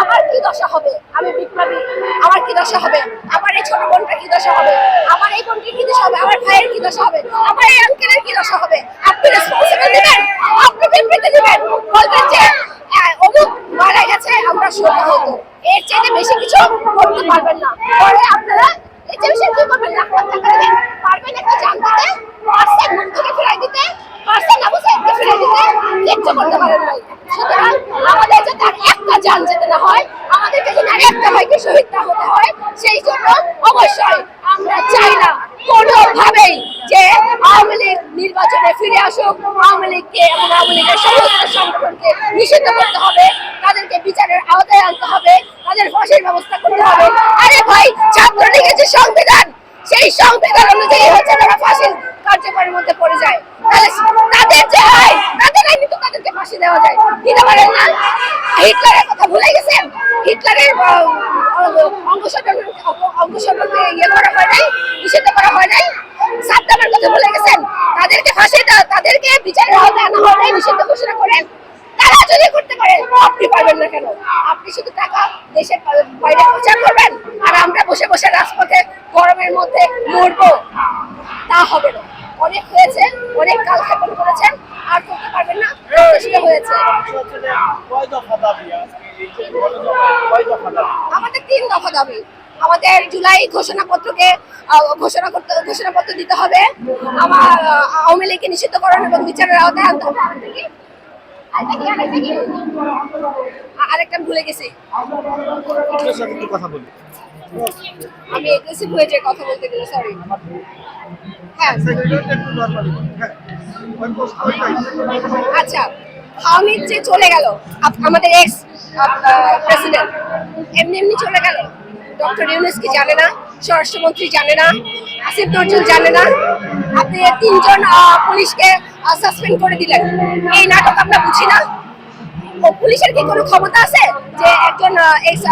আমার কি দশা হবে? আমি বিপ্লবী। আমার কি দশা হবে? আমার এই ছোট বোনটা কি দশা হবে? আমার এই বোনটির কি দশা হবে? আমার ভাইয়ের কি দশা হবে? আমার এই আঙ্কেলের কি দশা হবে? আপনি রেসপন্সিবল দিবেন। আপনি বিবৃতি দিবেন। বলবেন যে অমুক মারা গেছে, আমরা শোক হতো এর চেয়ে বেশি কিছু করতে পারবেন না। পরে আপনারা এর চেয়ে বেশি কি করবেন লাখ টাকা দিবেন। পারবেন একটা জান দিতে পার্সেন মুখ ফেরাই দিতে পার্সেন আবু সাইদকে ফিরিয়ে দিতে, কিচ্ছু করতে পারেন নাই সুতরাং আমাদের যাতে আর একটা জান যেতে না হয় আমাদেরকে যদি আর একটা ভাইকে শহীদ না হতে হয়, সেই জন্য অবশ্যই আমরা চাই না কোনোভাবেই যে আওয়ামী লীগ নির্বাচনে ফিরে আসুক, আওয়ামী লীগকে এবং আওয়ামী লীগের সমস্ত সংগঠনকে নিষিদ্ধ করতে হবে, তাদেরকে বিচারের আওতায় আনতে হবে, তাদের ফাঁসির ব্যবস্থা করতে হবে। আরে ভাই, ছাত্রলীগের যে সংবিধান, সেই সংবিধান অনুযায়ী হচ্ছে তারা ফাঁসির কার্যকরের মধ্যে পড়ে যায়। তাদের যে হয় তাদের আইনি তো তাদেরকে ফাঁসি দেওয়া যায়। দিতে হিটলারের কথা ভুলে গেছেন? হিটলারের তাদেরকে ফাঁসি তাদেরকে বিচারের আওতায় আনা হয় নিষিদ্ধ ঘোষণা করেন তারা যদি করতে পারে আপনি পারবেন না কেন আপনি শুধু টাকা দেশের বাইরে প্রচার করবেন আর আমরা বসে বসে রাজপথে গরমের মধ্যে মরবো তা হবে না। অনেক হয়েছে, অনেক কাল ক্ষেপণ করেছেন, আর করতে পারবেন না হয়েছে। আমাদের তিন দফা দাবি। আমাদের জুলাই ঘোষণাপত্রকে ঘোষণা করতে, ঘোষণাপত্র দিতে হবে। আমার আওয়ামী লীগকে নিষিদ্ধকরণ এবং বিচারের আওতায় আনতে হবে। আরেকটা ভুলে গেছি। কথা বলি। আমি এগ্রেসিভ হয়ে যাই কথা বলতে গেলে সরি হ্যাঁ। আচ্ছা হামিদ যে চলে গেল আমাদের এক্স প্রেসিডেন্ট এমনি এমনি চলে গেল? ডক্টর ইউনুস কি জানে না? স্বরাষ্ট্রমন্ত্রী জানে না? আসিফ নজরুল জানে না? আপনি তিনজন পুলিশকে সাসপেন্ড করে দিলেন। এই নাটক আমরা বুঝি না। পুলিশের কি কোনো ক্ষমতা আছে যে একজন এক্স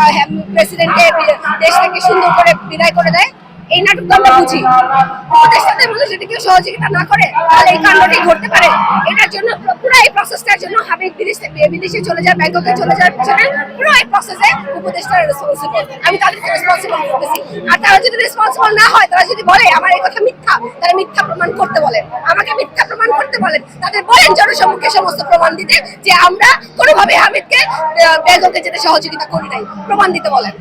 প্রেসিডেন্টকে সুন্দর করে বিদায় করে দেয়? এই নাটক আমরা বুঝি। উপদেষ্টাদের মধ্যে যদি কেউ সহযোগিতা না করে, তাহলে এই কাণ্ডটি ঘটতে পারে। এটার জন্য পুরো- এই প্রসেসটার জন্য হাবিব বিদেশে বিদেশে চলে যায়, ব্যাংককে চলে যাওয়ার পিছনে পুরো এই প্রসেসে উপদেষ্টার রেসপন্সিবল আমি তাদেরকে রেসপন্সিবল তারা যদি রেসপন্সিবল না হয়, তারা যদি বলে, আমার এই কথা মিথ্যা, তারা মিথ্যা প্রমাণ করতে বলেন আমাকে মিথ্যা প্রমাণ করতে বলেন তাদের বলেন জনসম্মুখে সমস্ত প্রমাণ দিতে যে আমরা কোনোভাবে হামিদকে বেগমকে যেতে সহযোগিতা করি নাই। প্রমাণ দিতে বলেন।